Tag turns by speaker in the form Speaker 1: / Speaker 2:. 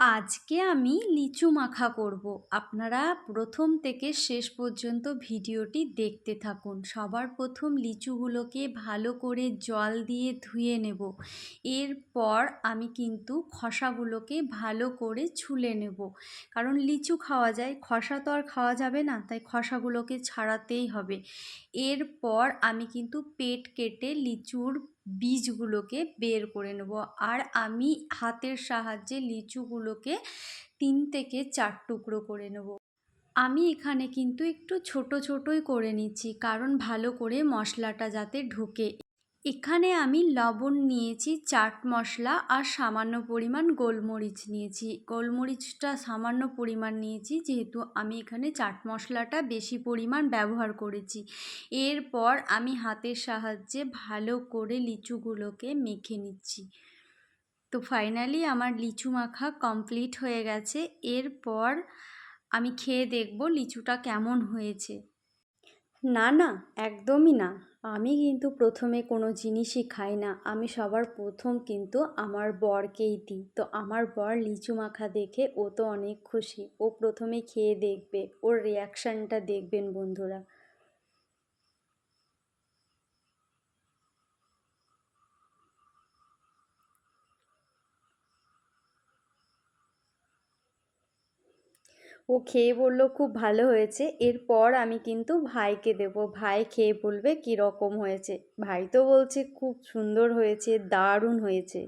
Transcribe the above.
Speaker 1: আজকে আমি লিচু মাখা করব। আপনারা প্রথম থেকে শেষ পর্যন্ত ভিডিওটি দেখতে থাকুন। সবার প্রথম লিচুগুলোকে ভালো করে জল দিয়ে ধুয়ে নেব। এরপর আমি কিন্তু খসাগুলোকে ভালো করে ছুলে নেব। কারণ লিচু খাওয়া যায়, খসা তো আর খাওয়া যাবে না, তাই খসাগুলোকে ছাড়াতেই হবে। এরপর আমি কিন্তু পেট কেটে লিচুর বীজগুলোকে বের করে নেব। আর আমি হাতের সাহায্যে লিচুগুলোকে তিন থেকে চার টুকরো করে নেব। আমি এখানে কিন্তু একটু ছোট ছোটই করে নিচ্ছি, কারণ ভালো করে মশলাটা যাতে ঢোকে। এখানে আমি লবণ নিয়েছি, চাট মশলা আর সামান্য পরিমাণ গোলমরিচ নিয়েছি। গোলমরিচটা সামান্য পরিমাণ নিয়েছি, যেহেতু আমি এখানে চাট মশলাটা বেশি পরিমাণ ব্যবহার করেছি। এরপর আমি হাতের সাহায্যে ভালো করে লিচুগুলোকে মেখে নিচ্ছি। তো ফাইনালি আমার লিচু মাখা কমপ্লিট হয়ে গেছে। এরপর আমি খেয়ে দেখব লিচুটা কেমন হয়েছে। না না, একদমই না। আমি কিন্তু প্রথমে কোনো জিনিসই খাই না। আমি সবার প্রথম কিন্তু আমার বরকেই দিই। তো আমার বর লিচু মাখা দেখে ও তো অনেক খুশি। ও প্রথমে খেয়ে দেখবে। ওর রিয়াকশানটা দেখবেন বন্ধুরা। ও খেয়ে বলল, খুব ভালো হয়েছে। এরপর আমি কিন্তু ভাইকে দেব। ভাই খেয়ে বলবে কীরকম হয়েছে। ভাই তো বলছে, খুব সুন্দর হয়েছে, দারুণ হয়েছে।